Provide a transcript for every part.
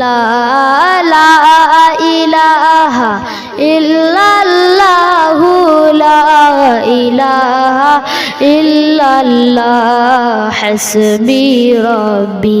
লা লা ইলাহা ইল্লাল্লাহু লা ইলাহা ইল্লাল্লাহ হাসবি রব্বি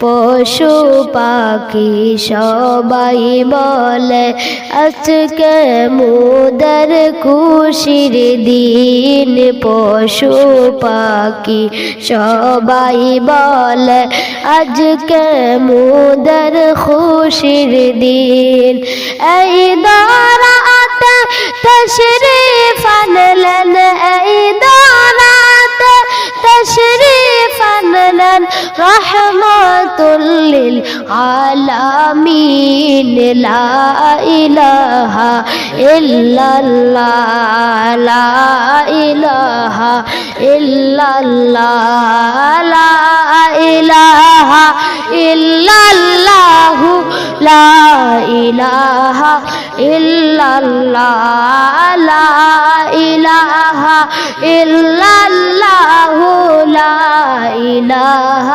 পশু পাখি সবাই বলে, আজকে মুদার খুশির দিন। পশু পাখি সবাই বলে, আজকে মুদার খুশির দিন। এই দারাত তশরিফ আনলেন رحمة للعالمين لا إله إلا الله لا إله إلا الله لا إله إلا الله لا إله إلا الله لا إله إلا الله لا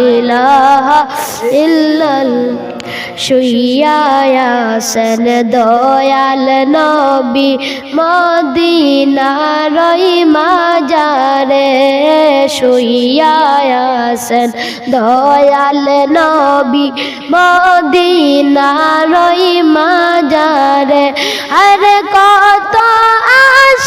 ইলাহা দয়াল নবী মদিনার মাজারে শুইয়া সেন দয়াল নবী মদিনার মাজারে। আর কত আশ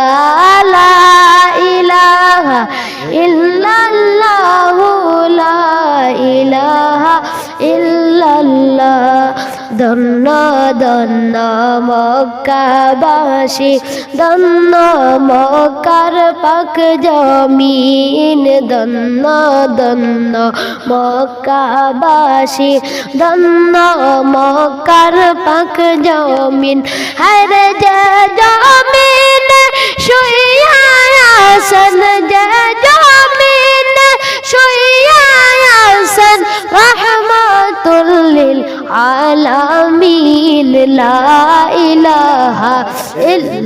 ধন্য মক্কাবাসী ধন্য মক্কার পাক জমিন ধন্য ধন্য মক্কাবাসী ধন্য মক্কার পাক জমিন। হর জমিন শুয়াসন যে জমিন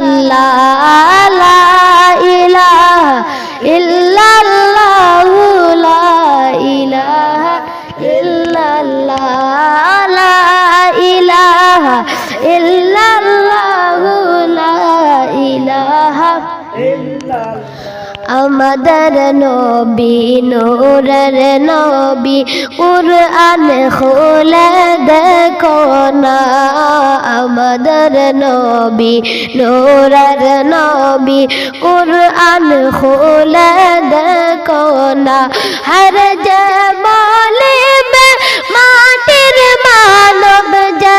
Allah নবী, নূরের নবী, কুরআন খুলে দেখো না, আমাদের নবী, নূরের নবী, কুরআন খুলে দেখো না। হর যে বলিবে মাটির মানব যে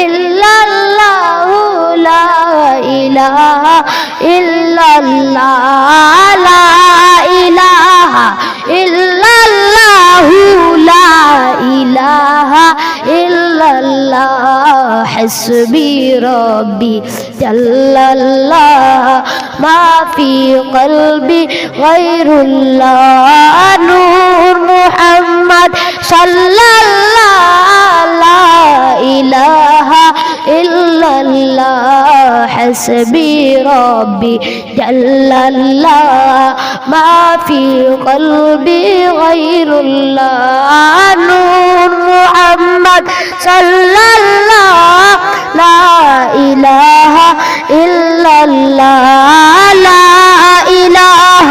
ইল্লাল্লাহু লা ইলাহা ইল্লাল্লাহ, লা ইলাহা ইল্লাল্লাহু লা ইলাহা ইল্লাল্লাহ, হাসবি রব্বি জাল্লাল্লাহ, মা ফি কলবি গায়রুল্লাহ, নূর মুহাম্মদ সাল্লাল্লাহ إله إلا الله حسبي ربي جل الله. ما في قلبي غير الله نور محمد صلى الله. لا إله إلا الله لا إله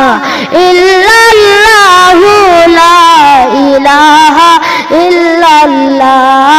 إلا الله. لا إله إلا الله.